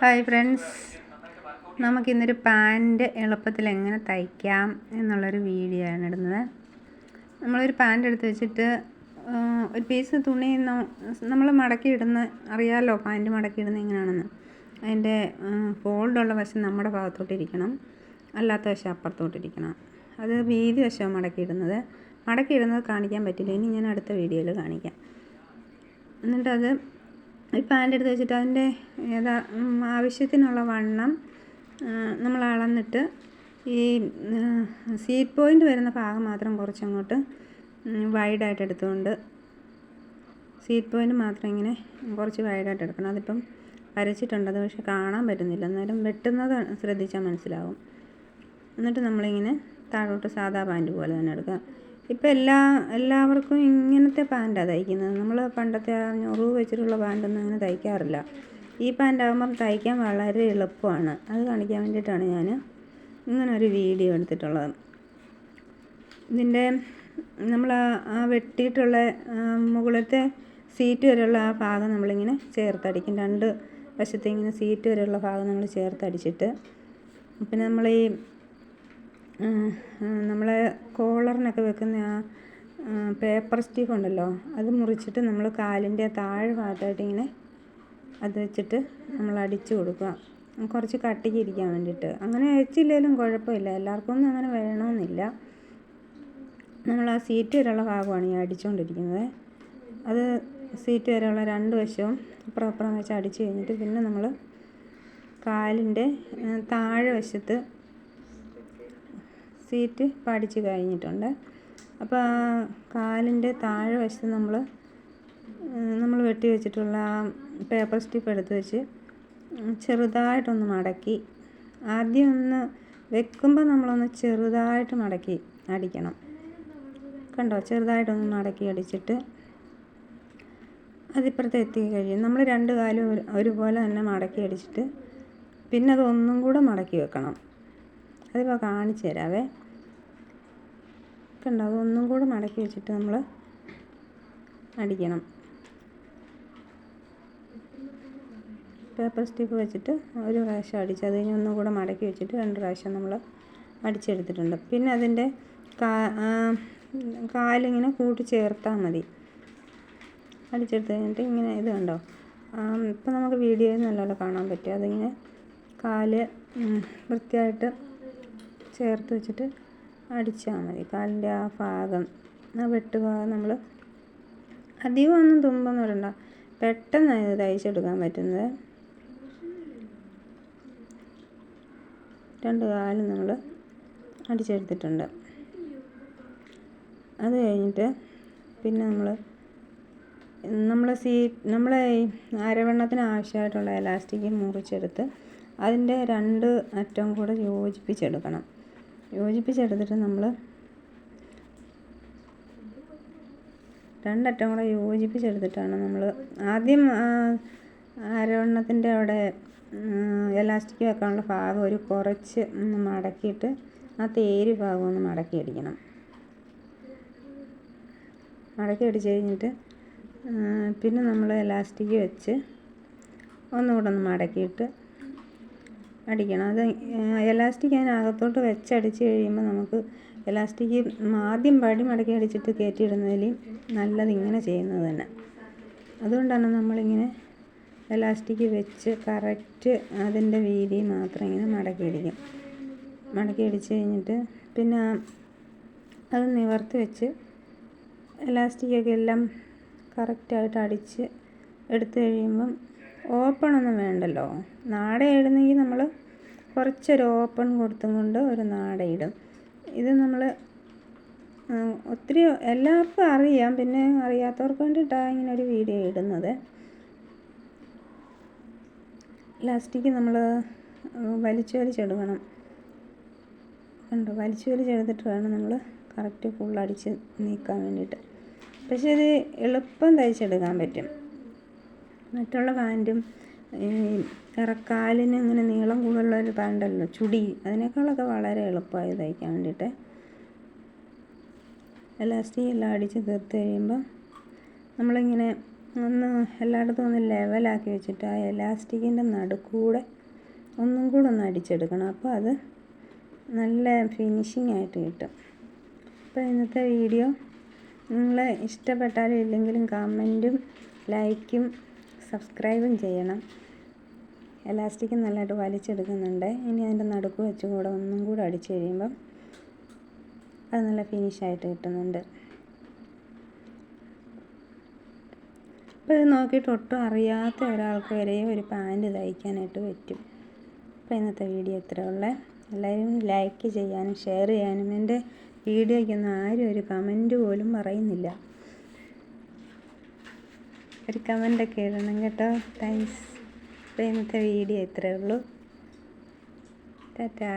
Hi friends നമുക്കിന്നൊരു pant എളുപ്പത്തിൽ എങ്ങനെ തയ്ക്കാം എന്നുള്ളൊരു വീഡിയോ ആണ് ഇടുന്നത്. നമ്മളൊരു പാന്റ് എടുത്ത് വെച്ചിട്ട് ഒരു പീസ് തുണി നമ്മൾ മടക്കി ഇടുന്ന അറിയാമല്ലോ മടക്കി ഇടുന്നത് എങ്ങനെയാണെന്ന് അതിന്റെ ഫോൾഡുള്ള വശം നമ്മുടെ ഭാഗത്തോട്ടിരിക്കണം. അല്ലാത്ത വശം അപ്പുറത്തോട്ടിരിക്കണം. അത് വീതി വശമാണ് മടക്കി ഇടുന്നത് മടക്കി ഇടുന്നത് കാണിക്കാൻ പറ്റില്ല. ഇനി ഞാൻ അടുത്ത വീഡിയോയിൽ കാണിക്കാം. എന്നിട്ടത് ഈ പാന്റ് എടുത്ത് വെച്ചിട്ട് അതിന്റെ ഏതാ ആവശ്യത്തിനുള്ള വണ്ണം നമ്മൾ അളന്നിട്ട് ഈ സീറ്റ് പോയിന്റ് വരുന്ന ഭാഗം മാത്രം കുറച്ചങ്ങോട്ട് വൈഡായിട്ട് എടുത്തുകൊണ്ട് സീറ്റ് പോയിന്റ് മാത്രം ഇങ്ങനെ കുറച്ച് വൈഡായിട്ട് എടുക്കണം. അതിപ്പം വരച്ചിട്ടുണ്ട്. അത് പക്ഷെ കാണാൻ പറ്റുന്നില്ല. അന്നേരം വെട്ടുന്നത് ശ്രദ്ധിച്ചാൽ മനസ്സിലാവും. എന്നിട്ട് നമ്മളിങ്ങനെ താഴോട്ട് സാധാ പാന്റ് പോലെ തന്നെ എടുക്കുക. ഇപ്പം എല്ലാ എല്ലാവർക്കും ഇങ്ങനത്തെ പാന്റാണ് തയ്ക്കുന്നത്. നമ്മൾ പണ്ടത്തെ ആ ഞൊറിവ് വെച്ചിട്ടുള്ള പാന്റൊന്നും അങ്ങനെ തയ്ക്കാറില്ല. ഈ പാന്റ് ആകുമ്പം തയ്ക്കാൻ വളരെ എളുപ്പമാണ്. അത് കാണിക്കാൻ വേണ്ടിയിട്ടാണ് ഞാൻ ഇങ്ങനെ ഒരു വീഡിയോ എടുത്തിട്ടുള്ളത്. ഇതിന്റെ നമ്മൾ ആ- വെട്ടിയിട്ടുള്ള മുകളിലത്തെ സീറ്റ് വരെയുള്ള ആ ഭാഗം നമ്മളിങ്ങനെ ചേർത്തടിക്കും. രണ്ട് വശത്തെ ഇങ്ങനെ സീറ്റ് വരെയുള്ള ഭാഗം നമ്മൾ ചേർത്തടിച്ചിട്ട്. പിന്നെ നമ്മൾ ഈ നമ്മളെ കോളറിനൊക്കെ വെക്കുന്ന ആ പേപ്പർ സ്റ്റിക്ക് ഉണ്ടല്ലോ അത് മുറിച്ചിട്ട് നമ്മൾ കാലിന്റെ താഴെ ഭാഗത്തായിട്ട് ഇങ്ങനെ അത് വെച്ചിട്ട് നമ്മൾ അടിച്ചു കൊടുക്കുക. കുറച്ച് കട്ടിക്ക് ഇരിക്കാൻ വേണ്ടിയിട്ട്. അങ്ങനെ വെച്ചില്ലെങ്കിലും കുഴപ്പമില്ല. എല്ലാവർക്കും ഒന്നും അങ്ങനെ വേണമെന്നില്ല. നമ്മൾ ആ സീറ്റ് വരെയുള്ള ഭാഗമാണ് ഈ അടിച്ചുകൊണ്ടിരിക്കുന്നത് അത് സീറ്റ് വരെയുള്ള രണ്ട് വശവും അപ്പുറം അപ്പുറം വെച്ച് അടിച്ച് കഴിഞ്ഞിട്ട് പിന്നെ നമ്മൾ കാലിന്റെ താഴെ വശത്ത് സീറ്റ് പഠിച്ച് കഴിഞ്ഞിട്ടുണ്ട്. അപ്പോൾ ആ കാലിന്റെ താഴെ വശത്ത് നമ്മൾ നമ്മൾ വെട്ടി വെച്ചിട്ടുള്ള ആ പേപ്പർ സ്റ്റിപ്പ് എടുത്ത് വെച്ച് ചെറുതായിട്ടൊന്ന് മടക്കി. ആദ്യം ഒന്ന് വെക്കുമ്പോൾ നമ്മളൊന്ന് ചെറുതായിട്ട് മടക്കി അടിക്കണം. കണ്ടോ? ചെറുതായിട്ടൊന്ന് മടക്കി അടിച്ചിട്ട് അതിപ്പുറത്ത് എത്തി കഴിയും. നമ്മൾ രണ്ട് കാലും ഒരു- ഒരുപോലെ തന്നെ മടക്കി അടിച്ചിട്ട് പിന്നെ അതൊന്നും കൂടെ മടക്കി വെക്കണം. അതിപ്പോൾ കാണിച്ചു തരാവേ. കണ്ടോ? അതൊന്നും കൂടെ മടക്കി വെച്ചിട്ട് നമ്മൾ അടിക്കണം. പേപ്പർ സ്റ്റിക്ക് വെച്ചിട്ട് ഒരു പ്രാവശ്യം അടിച്ച് അത് കഴിഞ്ഞ് ഒന്നും കൂടെ മടക്കി വെച്ചിട്ട് രണ്ട് പ്രാവശ്യം നമ്മൾ അടിച്ചെടുത്തിട്ടുണ്ട്. പിന്നെ അതിന്റെ കാ കാലിങ്ങനെ കൂട്ടി ചേർത്താൽ മതി. അടിച്ചെടുത്ത് കഴിഞ്ഞിട്ട് ഇങ്ങനെ ഇത് കണ്ടോ? ഇപ്പം നമുക്ക് വീഡിയോയിൽ നല്ലപോലെ കാണാൻ പറ്റും. അതിങ്ങനെ കാൽ വൃത്തിയായിട്ട് ചേർത്ത് വെച്ചിട്ട് അടിച്ചാൽ മതി. കാലിന്റെ ആ ഭാഗം ആ വെട്ടുഭാഗം നമ്മൾ അധികം ഒന്നും പറയണ്ട പെട്ടെന്ന് ഇത് തയ്ച്ചെടുക്കാൻ പറ്റുന്നത്. രണ്ട് കാലും നമ്മൾ അടിച്ചെടുത്തിട്ടുണ്ട്. അത് കഴിഞ്ഞിട്ട് പിന്നെ നമ്മൾ നമ്മൾ സീ നമ്മളെ അരവണ്ണത്തിന് ആവശ്യമായിട്ടുള്ള എലാസ്റ്റിക് മുറിച്ചെടുത്ത് അതിന്റെ രണ്ട് അറ്റം കൂടെ യോജിപ്പിച്ചെടുക്കണം. യോജിപ്പിച്ചെടുത്തിട്ട് നമ്മൾ രണ്ടറ്റം കൂടെ യോജിപ്പിച്ചെടുത്തിട്ടാണ് നമ്മൾ ആദ്യം ആരോണത്തിന്റെ അവിടെ എലാസ്റ്റിക് വെക്കാനുള്ള ഭാഗം ഒരു കുറച്ച് ഒന്ന് മടക്കിയിട്ട് ആ തേര് ഭാഗം ഒന്ന് മടക്കി അടിക്കണം. മടക്കി അടിച്ച് കഴിഞ്ഞിട്ട് പിന്നെ നമ്മൾ എലാസ്റ്റിക് വെച്ച് ഒന്നുകൂടെ ഒന്ന് മടക്കിയിട്ട് അടിക്കണം. അത് എലാസ്റ്റിക് അതിനകത്തോട്ട് വെച്ചടിച്ച് കഴിയുമ്പോൾ നമുക്ക് എലാസ്റ്റിക് ആദ്യം പടി മടക്കി അടിച്ചിട്ട് കയറ്റിയിടുന്നതിൽ നല്ലത് ഇങ്ങനെ ചെയ്യുന്നത് തന്നെ. അതുകൊണ്ടാണ് നമ്മളിങ്ങനെ എലാസ്റ്റിക് വെച്ച് കറക്റ്റ് അതിന്റെ വീതി മാത്രം ഇങ്ങനെ മടക്കി അടിക്കും. മടക്കി അടിച്ച് കഴിഞ്ഞിട്ട് പിന്നെ അത് നിവർത്തി വെച്ച് എലാസ്റ്റിക്കൊക്കെ എല്ലാം കറക്റ്റായിട്ട് അടിച്ച് എടുത്തു കഴിയുമ്പം ഓപ്പണൊന്നും വേണ്ടല്ലോ. നാടെ ഇടുന്നെങ്കിൽ നമ്മൾ കുറച്ചൊരു ഓപ്പൺ കൊടുത്തും കൊണ്ട് ഒരു നാട ഇടും. ഇത് നമ്മൾ ഒത്തിരി എല്ലാവർക്കും അറിയാം. പിന്നെ അറിയാത്തവർക്ക് വേണ്ടിയിട്ടാണ് ഇങ്ങനെ ഒരു വീഡിയോ ഇടുന്നത്. ലാസ്റ്റിക്ക് നമ്മൾ വലിച്ചു വലിച്ചെടുക്കണം കണ്ടോ? വലിച്ചു വലിച്ചെടുത്തിട്ട് വേണം നമ്മൾ കറക്റ്റ് ഫുൾ അടിച്ച് നീക്കാൻ വേണ്ടിയിട്ട്. പക്ഷേ ഇത് എളുപ്പം തയ്ച്ചെടുക്കാൻ പറ്റും. മറ്റുള്ള പാന്റും ഇറക്കാലിന് ഇങ്ങനെ നീളം കൂടുതലുള്ള ഒരു പാന്റല്ലോ. ചുടി. അതിനേക്കാളൊക്കെ വളരെ എളുപ്പമായി തയ്ക്കാൻ വേണ്ടിയിട്ട്. എലാസ്റ്റിക് എല്ലാം അടിച്ച് തീർത്ത് കഴിയുമ്പോൾ നമ്മളിങ്ങനെ ഒന്ന് എല്ലായിടത്തും ഒന്ന് ലെവലാക്കി വെച്ചിട്ട് ആ എലാസ്റ്റിക്കിന്റെ നടുക്കൂടെ ഒന്നും കൂടെ ഒന്ന് അടിച്ചെടുക്കണം. അപ്പോൾ അത് നല്ല ഫിനിഷിംഗ് ആയിട്ട് കിട്ടും. അപ്പോൾ ഇന്നത്തെ വീഡിയോ നിങ്ങളെ ഇഷ്ടപ്പെട്ടാലും ഇല്ലെങ്കിലും കമന്റും ലൈക്കും സബ്സ്ക്രൈബും ചെയ്യണം. എലാസ്റ്റിക് നല്ലതായിട്ട് വലിച്ചെടുക്കുന്നുണ്ട്. ഇനി അതിന്റെ നടുക്ക് വെച്ച് കൂടെ ഒന്നും കൂടെ അടിച്ചു കഴിയുമ്പം അത് നല്ല ഫിനിഷായിട്ട് കിട്ടുന്നുണ്ട്. അപ്പോൾ ഇത് നോക്കിയിട്ട് ഒട്ടും അറിയാത്ത ഒരാൾക്ക് വരെ ഒരു പാന്റ് തയ്ക്കാനായിട്ട് പറ്റും. അപ്പോൾ ഇന്നത്തെ വീഡിയോ ഇത്ര ഉള്ളേ. എല്ലാവരും ലൈക്ക് ചെയ്യാനും ഷെയർ ചെയ്യാനും എന്റെ വീഡിയോയ്ക്കൊന്നും ആരും ഒരു കമന്റ് പോലും പറയുന്നില്ല. ഒരു കമന്റൊക്കെ എഴുതണം കേട്ടോ. താങ്ക്സ് അപ്പോൾ ഇന്നത്തെ വീഡിയോ ഇത്രയേ ഉള്ളൂ. ടാറ്റാ